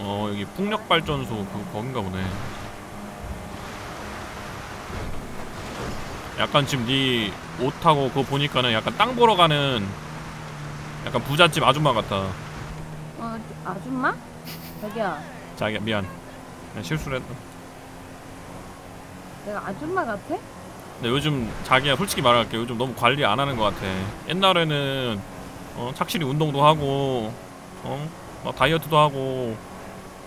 어 여기 풍력 발전소 그 거긴가 보네. 약간 지금 네 옷하고 그거 보니까는 약간 땅 보러 가는 약간 부잣집 아줌마 같다. 어, 아줌마? 자기야, 자기 미안. 그냥 실수를 했다. 내가 아줌마 같아? 근데 요즘 자기야 솔직히 말할게 요즘 너무 관리 안 하는 것 같아. 옛날에는 어, 착실히 운동도 하고 어, 막 다이어트도 하고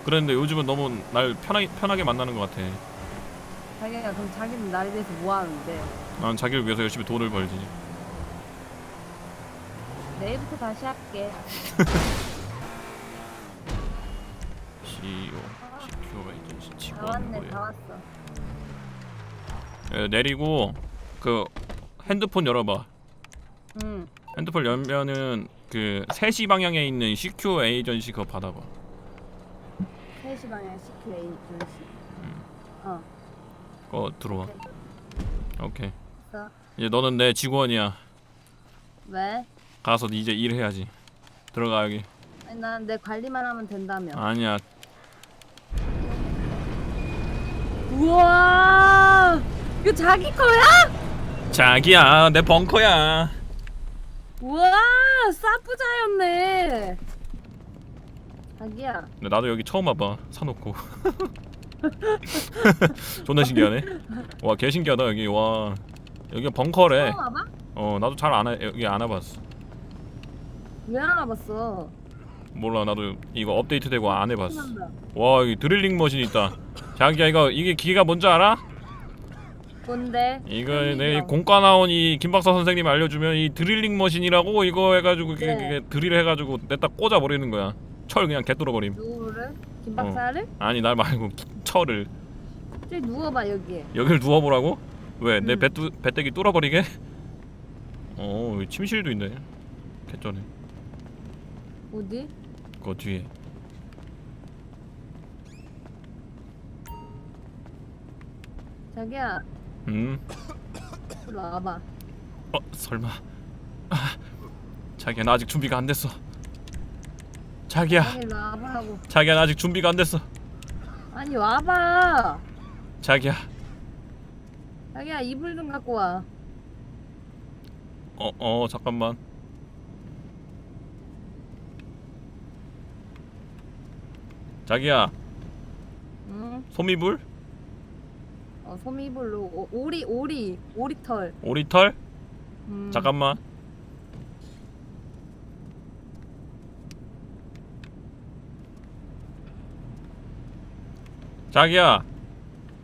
그랬는데 요즘은 너무 날 편하게 편하게 만나는 것 같아. 자기야, 그럼 자기는 나에 대해서 뭐 하는데? 난 자기를 위해서 열심히 돈을 벌지. 내일부터 다시 할게. CEO, CQ가 이제 다 왔네, 직원 다 왔어. 예, 내리고 그 핸드폰 열어봐. 응. 핸드폰 열면은 그 3시 방향에 있는 CQ 에이전시 그거 받아봐. 3시 방향 CQ 에이전시. 어, 그거 들어와. 오케이. 됐어. 이제 너는 내 직원이야. 왜? 가서 이제 일해야지. 들어가 여기. 아니, 난내 관리만 하면 된다며. 아니야. 우와! 이거 자기 거야? 자기야, 내 벙커야. 우와! 사부자였네. 자기야, 근데 나도 여기 처음 와봐. 사놓고. 존나 신기하네. 와, 개 신기하다 여기. 와, 여기가 벙커래. 처음 와봐? 어, 나도 잘안 해. 여기 안 와봤어. 왜안 와봤어? 몰라, 나도 이거 업데이트되고 안 해봤어. 신난다. 와, 여기 드릴링 머신 있다. 자기야, 이거 이게 기계가 뭔지 알아? 뭔데? 이거 드릴링이라고. 내 공과 나온 이 김박사 선생님이 알려주면 이 드릴링 머신이라고 이거 해가지고 네. 그게 드릴 해가지고 냈다 꽂아 버리는 거야. 철 그냥 개뚫어 버림. 누구를? 김박사를? 아니 날 말고 철을 저기 누워봐 여기. 여길 누워보라고? 왜 내 음. 배뚜 배때기 뚫어버리게? 어 여기 침실도 있네. 개쩌네. 어디? 그 뒤에. 자기야, 음. 일로 와봐. 어 설마. 아, 자기야 나 아직 준비가 안 됐어. 자기야 자기 일로 와보라고. 자기야 나 아직 준비가 안 됐어. 아니 와봐. 자기야. 자기야 이불 좀 갖고 와. 어, 어, 잠깐만. 자기야, 응? 소미불? 어 소미불로 오, 오리 오리 오리털. 오리털? 음. 잠깐만. 자기야,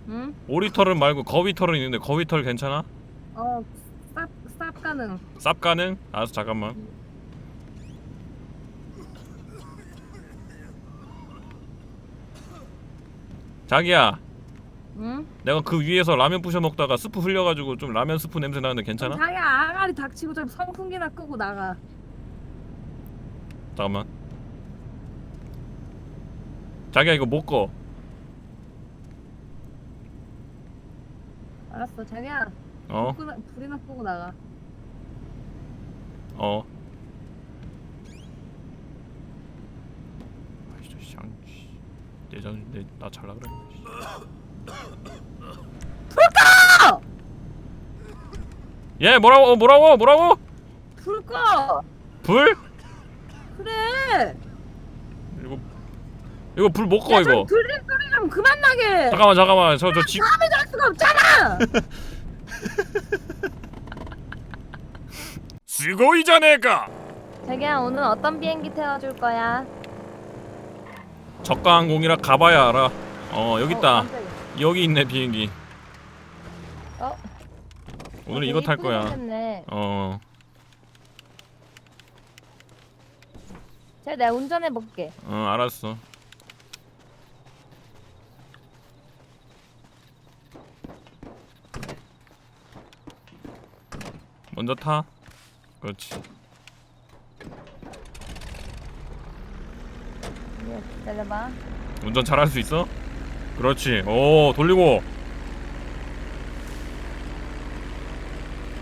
응? 오리털은 말고 거위털은 있는데 거위털 괜찮아? 어쌉쌉 가능. 쌉 가능? 알았어, 잠깐만. 자기야, 응? 내가 그 위에서 라면 부셔 먹다가 스프 흘려가지고 좀 라면 스프 냄새 나는데 괜찮아? 그럼 자기야 아가리 닥치고 좀 선풍기나 끄고 나가. 잠깐만. 자기야 이거 못 꺼. 알았어 자기야. 어, 끄나, 불이나 끄고 나가. 어. 아이씨, 씨, 안, 씨. 예전 내나 잘라 그래. 씨. 불얘 뭐라고 뭐라고 뭐라고? 불 꺼. 불? 그래. 이거 이거 불 못꺼 야, 이거. 좀 들린 소리 좀 그만 나게. 잠깐만 잠깐만 저저 지. 밤에 잘 수가 없잖아. 쓰고이자네가. 자기야 오늘 어떤 비행기 태워줄 거야? 저가 항공이라 가봐야 알아. 어 여기 어, 있다. 깜짝이야. 여기 있네 비행기. 어? 오늘 어, 이거 탈 거야. 생겼네. 어. 자 내가 운전해 볼게. 어 알았어. 먼저 타. 그렇지. 기다려봐. 운전 잘할 수 있어? 그렇지. 오 돌리고.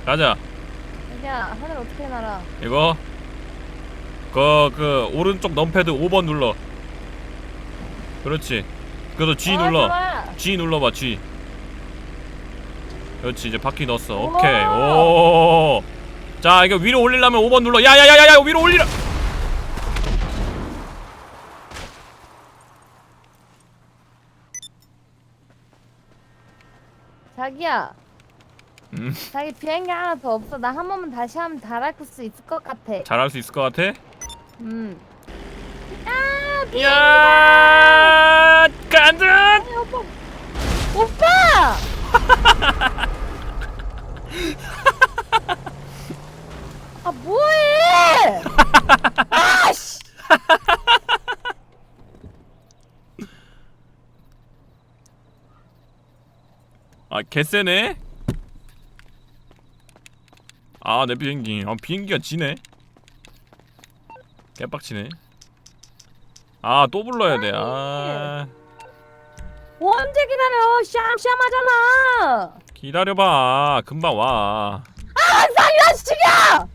가자. 자기야 하늘 어떻게 날아? 이거. 그, 그, 오른쪽 넘패드 5번 눌러. 그렇지 그래서 G 어, 눌러 좋아. G 눌러봐 G 그렇지 이제 바퀴 넣었어. 오케이 오 자 이거 위로 올리려면 5번 눌러 야야야야야 위로 올리라 자기야. 음 자기 비행기 하나 더 없어. 나 한 번만 다시 하면 잘할 수 있을 것 같아. 잘할 수 있을 것 같아 음. 야 간다 오빠. 오빠! 아 뭐해? 아씨! 아 개쎄네 아 내 비행기 아 비행기가 지네 개빡치네 아 또 불러야 돼아 언제 기다려? 샴샴하잖아. 기다려봐 금방 와 상이라시키야!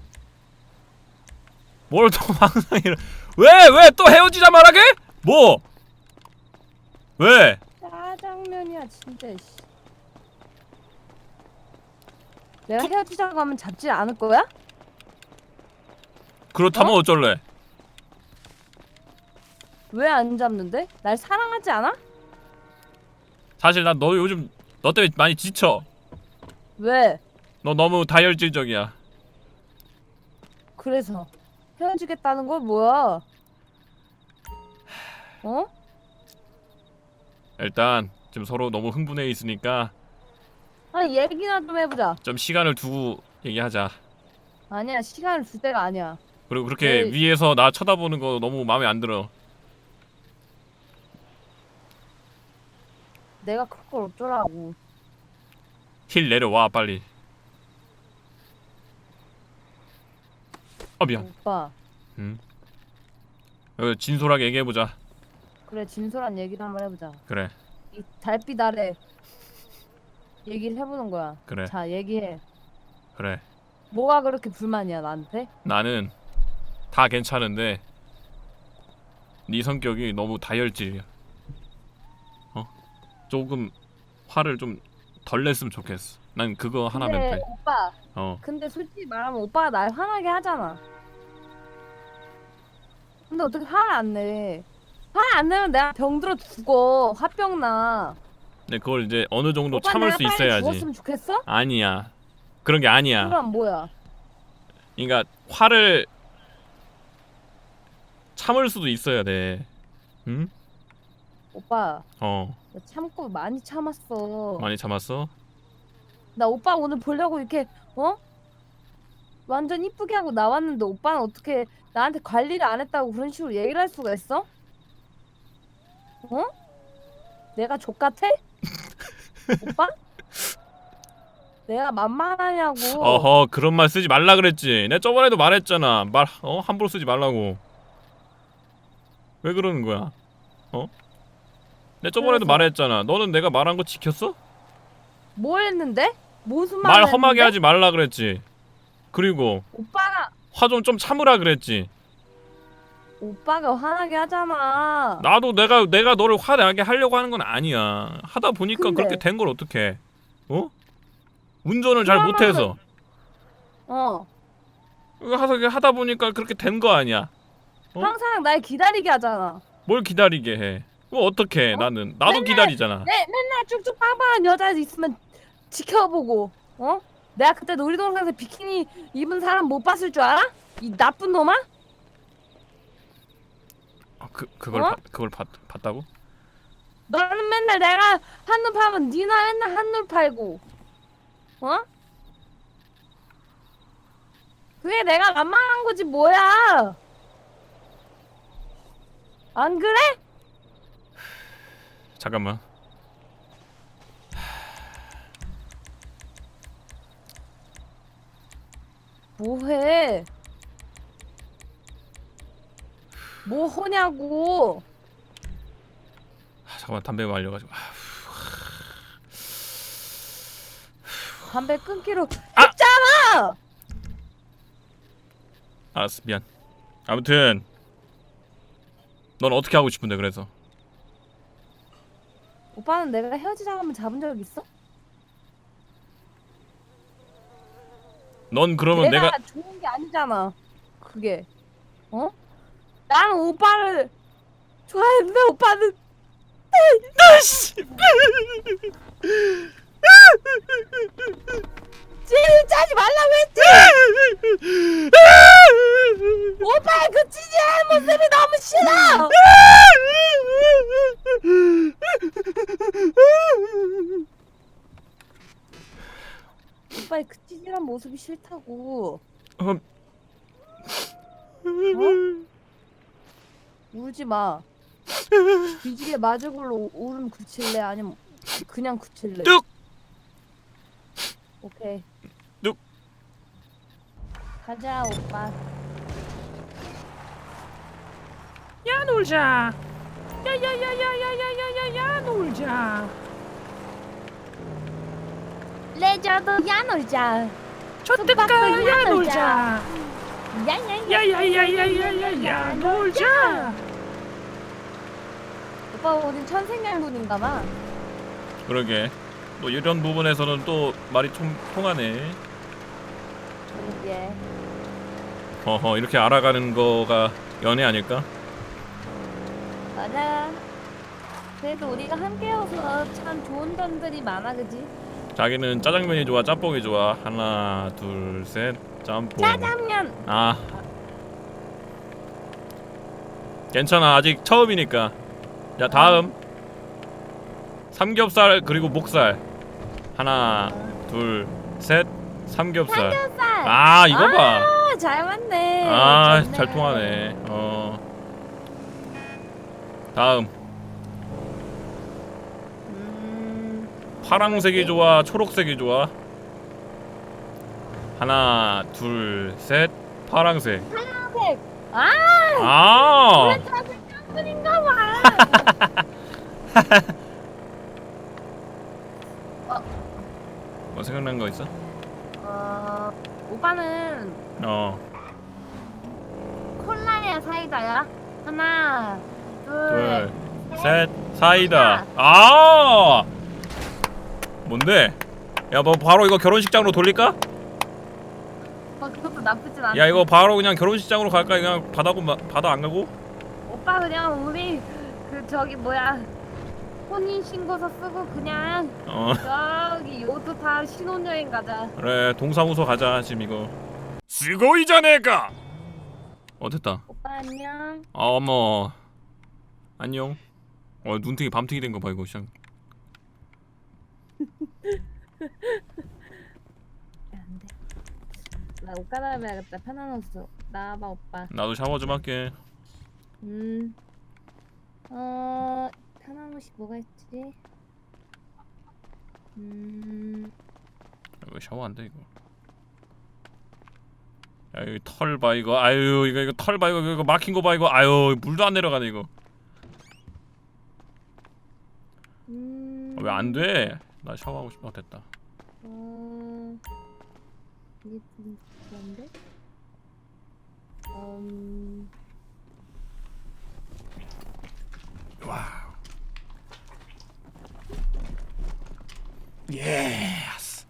뭘또 망상이를 왜왜 또 헤어지자 말하게? 뭐? 왜? 짜장면이야 진짜. 씨. 내가 헤어지자고 하면 잡지 않을 거야? 그렇다면 어? 쩔래 왜 안 잡는데? 날 사랑하지 않아? 사실 난 너 요즘 너 때문에 많이 지쳐 왜? 너 너무 다혈질적이야 그래서 헤어지겠다는 건 뭐야? 어? 일단 지금 서로 너무 흥분해 있으니까 아니 얘기나 좀 해보자. 좀 시간을 두고 얘기하자 아니야 시간을 줄 때가 아니야. 그리고 그렇게 에이. 위에서 나 쳐다보는 거 너무 마음에 안 들어 내가 그걸 어쩌라고. 힐 내려와 빨리 아 미안 오빠 응 어, 진솔하게 얘기해보자 그래 진솔한 얘기를 한번 해보자. 그래 이 달빛 아래 얘기를 해보는 거야. 그래 자 얘기해. 그래 뭐가 그렇게 불만이야 나한테? 나는 다 괜찮은데 네 성격이 너무 다혈질이야. 어? 조금 화를 좀 덜 냈으면 좋겠어. 난 그거 하나면 근데 돼. 오빠 어. 근데 솔직히 말하면 오빠가 날 화나게 하잖아. 근데 어떻게 화를 안 내? 화를 안 내면 내가 병들어 죽어. 화병 나. 근데 그걸 이제 어느 정도 오빠 참을 내가 수 빨리 있어야지. 죽었으면 좋겠어? 아니야. 그런 게 아니야. 그럼 뭐야? 그러니까 화를 참을 수도 있어야 돼. 응? 오빠 어. 나 참고 많이 참았어. 많이 참았어? 나 오빠 오늘 보려고 이렇게 어? 완전 이쁘게 하고 나왔는데 오빠는 어떻게 나한테 관리를 안 했다고 그런 식으로 얘기를 할 수가 있어? 어? 내가 족 같아? 오빠? 내가 만만하냐고. 어허 그런 말 쓰지 말라 그랬지. 내 저번에도 말했잖아. 말 어 함부로 쓰지 말라고. 왜 그러는 거야? 어? 내 저번에도 그래서- 말했잖아. 너는 내가 말한 거 지켰어? 뭐 했는데? 무슨 말 말? 험하게 하지 말라 그랬지. 그리고 오빠가 화 좀 좀 참으라 그랬지. 오빠가 화나게 하잖아. 나도 내가 내가 너를 화나게 하려고 하는 건 아니야. 하다 보니까 근데- 그렇게 된 걸 어떡해? 어? 운전을 잘 그러면은- 못해서 어. 이거 하다 하다 보니까 그렇게 된 거 아니야. 어? 항상 날 기다리게 하잖아. 뭘 기다리게 해? 뭐 어떻게? 어? 나는 나도 맨날- 기다리잖아. 네, 맨날 쭉쭉 빵빵한 여자 있으면 지켜보고, 어? 내가 그때 놀이동산에서 비키니 입은 사람 못 봤을 줄 알아? 이 나쁜 놈아? 아, 그 그걸 어? 봤 그걸 봤 봤다고? 너는 맨날 내가 한눈 팔면 니나 맨날 한눈 팔고, 어? 그게 내가 만만한 거지 뭐야? 안 그래? 잠깐만. 뭐해? 뭐 하냐고? 아, 잠깐만 담배 말려가지고. 아, 담배 끊기로 아! 했잖아. 알았어 미안. 아무튼 넌 어떻게 하고 싶은데 그래서 오빠는 내가 헤어지자고 하면 잡은 적 있어? 넌 그러면 내가, 내가 좋은 게 아니잖아. 그게 어? 나는 오빠를 좋아했는데 오빠는 아씨 찌질 짜지 말라고 했지. 오빠의 그 찌질한 모습이 너무 싫어. 오빠의 그 찌질한 모습이 싫다고. 음. 울지 마. 뒤지게 맞을 걸로 울음 굳힐래 아니면 그냥 굳힐래? 뚝! 오케이. 뚝! 가자 오빠. 야 놀자 야야야야야야야야야 놀자 레저도 야 놀자. 야야 놀자. 야야야야야야야 놀자. 오빠 우린 천생연분인가봐. 그러게. 뭐 이런 부분에서는 또 말이 좀 통하네. 예. 어허 이렇게 알아가는 거가 연애 아닐까? 맞아. 그래도 우리가 함께여서 참 좋은 점들이 많아, 그지? 자기는 짜장면이 좋아, 짬뽕이 좋아. 하나, 둘, 셋. 짬뽕 짜장면. 아 괜찮아 아직 처음이니까 자 다음 삼겹살 그리고 목살 하나 둘 셋 삼겹살 삼겹살. 아 이거 봐 아, 잘 맞네. 아, 좋네. 잘 통하네. 어. 다음. 음, 파랑색이 좋아, 초록색이 좋아. 하나, 둘, 셋. 파랑색. 파란색. 아, 아! 원래 다들 깜빡인가 봐. 뭐 생각난 거 있어? 어, 오빠는 어. 콜라야 사이다야? 하나, 둘, 둘, 셋. 사이다. 아! 뭔데? 야, 뭐 바로 이거 결혼식장으로 돌릴까? 어, 그것도 나쁘진 않아. 야, 이거 바로 그냥 결혼식장으로 갈까? 그냥 바다고 마- 바다 안 가고? 오빠 그냥 우리 그 저기 뭐야 혼인 신고서 쓰고 그냥 어. 저기 요트 타 신혼여행 가자. 그래 동사무소 가자 지금 이거 스고이자네가 어 됐다 오빠 안녕. 아, 어머 안녕 어 눈탱이 밤탱이 된 거 봐 이거 샹 안돼. 나 옷 갈아입어야겠다. 편한 옷으로. 나와봐 오빠. 나도 샤워 좀 할게 음. 어 편한 옷이 뭐가 있지? 음. 이거 샤워 안 돼 이거 야 이거 털 봐 이거 아유 이거 이거 털 봐 이거 이거 막힌 거 봐 이거 아유 물도 안 내려가네 이거 음. 왜 안 돼? 나 샤워하고 싶어 아, 됐다 어. 이게 좀 그런데? 음. 와우 예스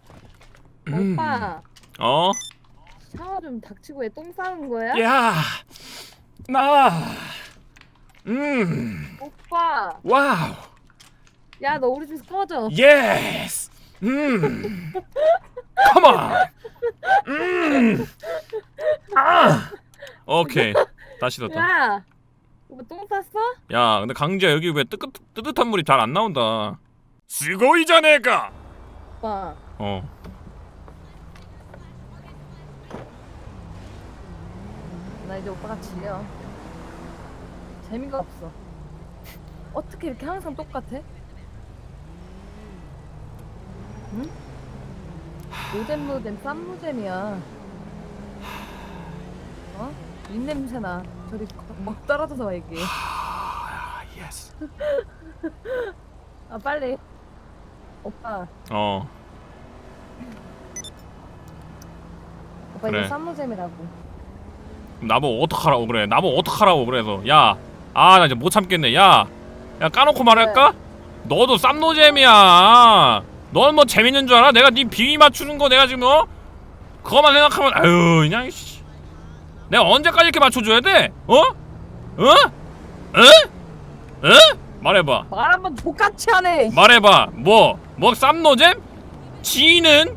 오빠 어? 샤워 좀 닥치고 왜 똥 싸는 거야? 야, 나, 음, 오빠, 와우, 야 너 우리 집 꺼져. 예스, 음, 컴온, 음, 아, 오케이, 다시 넣었다. 야, 오빠 똥 쌌어? 야, 근데 강지야 여기 왜 뜨뜻 뜨뜻한 물이 잘 안 나온다. 스고이자네가. 오빠, 어, 나 이제 오빠가 질려. 재미가 없어. 어떻게 이렇게 항상 똑같아? 응? 노잼 노잼 쌈 노잼이야. 어? 입냄새나. 저리 막 떨어져서 얘기해. 아, 예스. 아 빨리. 오빠, 어, 오빠 그래. 이거 쌈 노잼이라고. 나보고 어떡하라고 그래? 나보고 어떡하라고 그래서, 야, 아, 나 이제 못 참겠네. 야, 야 까놓고 말할까? 너도 쌈노잼이야. 넌뭐 재밌는 줄 알아? 내가 네 비위 맞추는 거 내가 지금 어? 그거만 생각하면 아유 그냥 씨. 내가 언제까지 이렇게 맞춰줘야 돼? 어? 어? 어? 어? 말해봐. 말 한번 똑같이 하네. 말해봐. 뭐? 뭐 쌈노잼? 지는?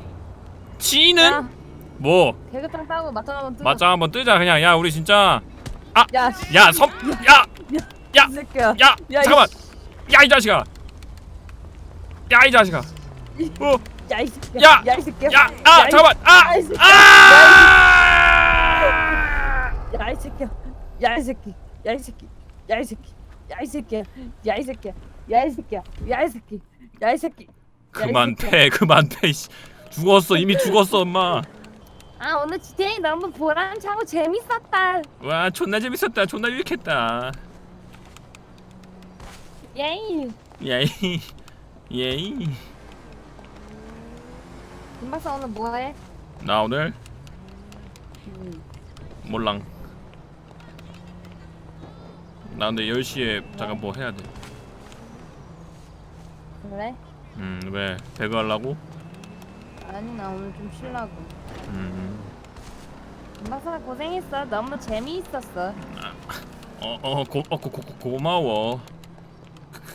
지는? 야, 뭐? 개그탕 따고 맞짱 한번 뜨자. 맞짱 한번 뜨자 그냥. 야 우리 진짜. 야, 씨, 야 섬. 야. 야. 이 새끼야. 야. 야, 잠깐만. 야 이 자식아. 야 이 자식아. 어. 야, 이 새끼야. 야! 야, 이 새끼야. 야. 아 이- 잠깐만. 아. 야, 이 새끼야. 아. 야, 이 새끼야. 야, 이 새끼. 야, 이 새끼. 야, 이 새끼. 야, 이 새끼야. 야, 이 새끼야. 야, 이 새끼야. 야, 이 새끼. 야, 이 새끼. 그만 패. 그만 패. 씨. 죽었어. 이미 죽었어, 엄마. 아, 오늘 GTA 너무 보람차고 재밌었다. 와, 존나 재밌었다. 존나 유익했다. 예이. 예이. 예이. 김 박사 오늘 뭐 해? 나 오늘 음. 몰랑. 나 근데 10시에 잠깐 뭐 해야 돼. 그래? 음, 왜? 배그 하려고? 아니, 나 오늘 좀 쉬려고. 음. 김 박사 고생했어. 너무 재미있었어. 어, 어, 고, 어, 고, 고, 고, 고마워.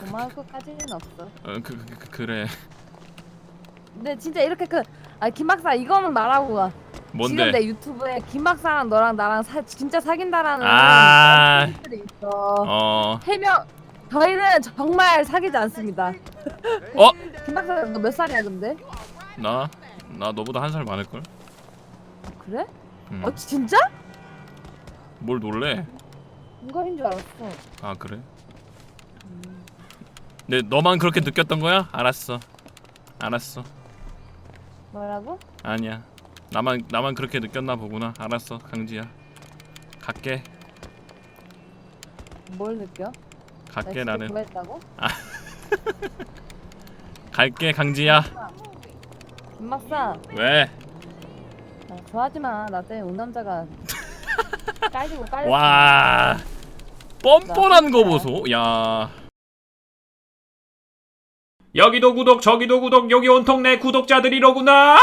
고마울 것까지는 없어. 어, 그, 그, 그, 그래. 근데 진짜 이렇게 그, 아, 김 박사 이거는 말하고 가. 지금 뭔데? 내 유튜브에 김 박사랑 너랑 나랑 사, 진짜 사귄다라는 아. 댓글이 있어. 어. 해명 저희는 정말 사귀지 않습니다. 어? 김 박사 너몇 살이야 근데? 나? 나 너보다 한 살 많을 걸? 아, 그래? 음. 어 진짜? 뭘 놀래? 동갑인 줄 알았어. 아 그래? 근데 너만 그렇게 느꼈던 거야? 알았어. 알았어. 뭐라고? 아니야. 나만 나만 그렇게 느꼈나 보구나. 알았어, 강지야. 갈게. 뭘 느껴? 갈게 나 나는. 진짜 좋아했다고? 갈게 강지야. 김 박사 왜? 나 좋아하지 마. 나 때문에 온 남자가 깔리고 깔렸어. 와. 뻔뻔한 거 보소. 야. 여기도 구독, 저기도 구독, 여기 온통 내 구독자들이로구나.